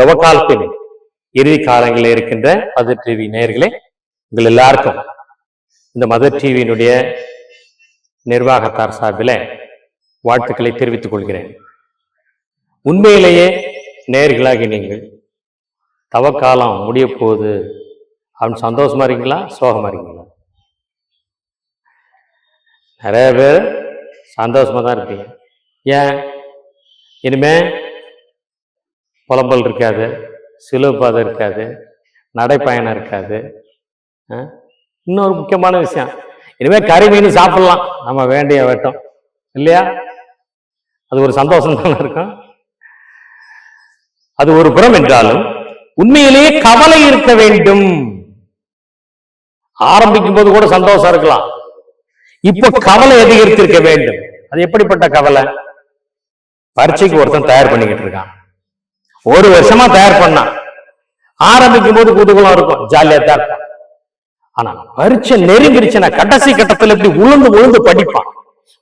தவக்காலத்தின் இறுதி காலங்களில் இருக்கின்ற மதர் டிவி நேயர்களே உங்கள் எல்லாருக்கும் இந்த மதர் டிவியினுடைய நிர்வாகத்தார் சார்பில் வாழ்த்துக்களை தெரிவித்துக் கொள்கிறேன். உண்மையிலேயே நேர்களாகி நீங்கள் தவக்காலம் முடிய போகுது அப்படின்னு சந்தோஷமா இருக்கீங்களா? சோகமா இருக்கீங்களா? நிறைய பேர் சந்தோஷமா தான் இருப்பீங்க. ஏன்? இனிமே புலம்பல் இருக்காது சிலுவை பாதை இருக்காது நடைப்பயணம் இருக்காது. ஆ? இன்னொரு முக்கியமான விஷயம். இனிமேல் கறி மீன் சாப்பிட்லாம். நம்ம வேண்டிய வெட்டம். இல்லையா? அது ஒரு சந்தோஷம் தானே இருக்கும். அது ஒரு புறம் என்றாலும் உண்மையிலேயே கவலை இருக்க வேண்டும். ஆரம்பிக்கும் போது கூட சந்தோஷம் இருக்கலாம். இப்போ கவலை அதிகரித்திருக்க வேண்டும். அது எப்படிப்பட்ட கவலை? பரீட்சைக்கு ஒருத்தன் தயார் பண்ணிக்கிட்டு இருக்கான். ஒரு வருஷமா தயார் பண்ணான் ஆரம்பிக்கும் போது குதூகலம் இருக்கும். ஜாலியா தான் இருக்கும். ஆனா பரிச்சை நெருங்கிருச்சுன்னா கடைசி கட்டத்துல இப்படி உளுந்து உளுந்து படிப்பான்.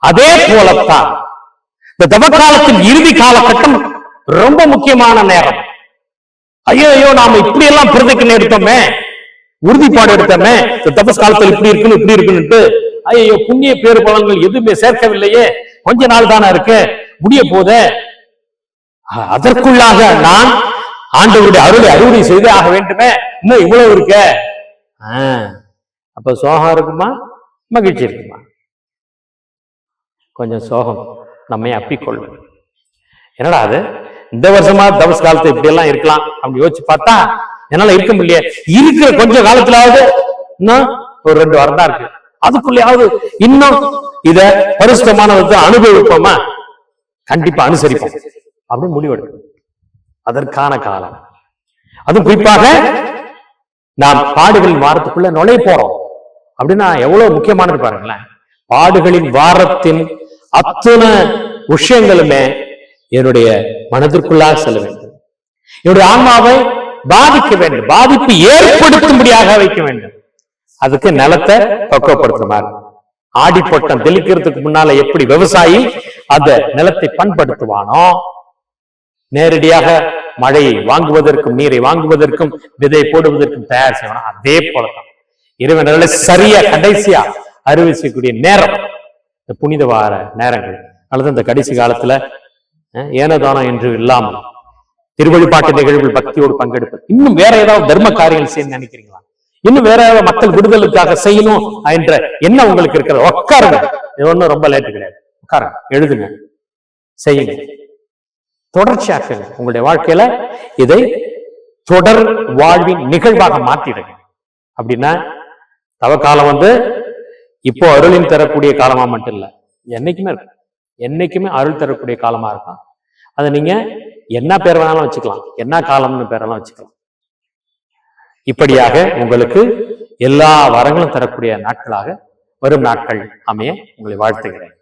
அதே போலத்தான் இந்த தவக்காலத்தின் இறுதி காலகட்டம் ரொம்ப முக்கியமான நேரம். ஐயோ ஐயோ நாம இப்படி எல்லாம் பிரதிக்கு எடுத்தோமே. உறுதிப்பாடு எடுத்தோமே. இந்த தபஸ் காலத்தில் இப்படி இருக்குன்னு இப்படி இருக்குன்னுட்டு ஐயோ புண்ணிய பேரு பலன்கள் எதுவுமே சேர்க்கவில்லையே. கொஞ்ச நாள் தானே இருக்கு. முடிய போதே அதற்குள்ளாக நான் ஆண்டவருடைய அருளை அறுவடை செய்து ஆக வேண்டுமே. இன்னும் இவ்வளவு இருக்க? ஆஹ், அப்ப சோகம் இருக்குமா? மகிழ்ச்சி இருக்குமா? கொஞ்சம் சோகம் நம்மை அப்பிக்கொள்ளும் என்னடா அது? இந்த வருஷமா தபஸ் காலத்து இப்படி எல்லாம் இருக்கலாம் அப்படி யோசிச்சு பார்த்தா என்னால இருக்க முடியல. இருக்கிற கொஞ்ச காலத்திலாவது இன்னும் ஒரு ரெண்டு வாரம் தான் இருக்கு. அதுக்குள்ளேயாவது இன்னும் இத பரிசுத்தமானவர்கள் அனுபவிப்போமா? கண்டிப்பா அனுசரிப்போம். அப்படின்னு முடிவெடுக்கும். அதற்கான காலம். அதுவும் குறிப்பாக நாம் பாடுகளின் வாரத்துக்குள்ள நுழைய போறோம். அப்படின்னா எவ்வளவு முக்கியமானது பாருங்களேன். பாடுகளின் வாரத்தின் அத்தனை விஷயங்களுமே என்னுடைய மனதிற்குள்ளாக செல்ல வேண்டும். என்னுடைய ஆன்மாவை பாதிக்க வேண்டும். பாதிப்பு ஏற்படுத்தும்படியாக வைக்க வேண்டும். அதுக்கு நிலத்தை பக்குவப்படுத்துற மாதிரி ஆடிப்பட்டம் தெளிக்கிறதுக்கு முன்னால எப்படி விவசாயி அந்த நிலத்தை பண்படுத்துவானோ நேரடியாக மழையை வாங்குவதற்கும் நீரை வாங்குவதற்கும் விதை போடுவதற்கும் தயார் செய்வானோ? அதே போலதான் இறைவன் சரியா கடைசியா அறுவை செய்யக்கூடிய நேரம். இந்த புனித வார நேரங்கள் அல்லது இந்த கடைசி காலத்துல ஏனதானம் என்று இல்லாமல் திருவழிபாட்டு நிகழ்வில் பக்தியோடு பங்கெடுப்பது. இன்னும் வேற ஏதாவது தர்ம காரியங்கள் செய்ய நினைக்கிறீங்களா? இன்னும் வேற ஏதாவது மக்கள் விடுதலுக்காக செய்யணும் என்ற என்ன உங்களுக்கு இருக்கிறது. உட்காருங்க. இது ஒண்ணும் ரொம்ப லேட்டு கிடையாது. உட்காருங்க. எழுதுங்க. செய்யுங்க. தொடர்ச்சியாக்குங்க உங்களுடைய வாழ்க்கையில இதை தொடர் வாழ்வின் நிகழ்வாக மாத்திடுங்க அப்படின்னா தவக்காலம் வந்து இப்போ அருளின் தரக்கூடிய காலமா மட்டும் இல்ல என்னைக்குமே இருக்கும். என்னைக்குமே அருள் தரக்கூடிய காலமா இருக்கும். அதை நீங்க என்ன பேர் வேணாலும் வச்சுக்கலாம். என்ன காலம்னு பேரெல்லாம் வச்சுக்கலாம். இப்படியாக உங்களுக்கு எல்லா வரங்களும் தரக்கூடிய நாட்களாக வரும் நாட்கள் அமைய உங்களை வாழ்த்துகிறேன்.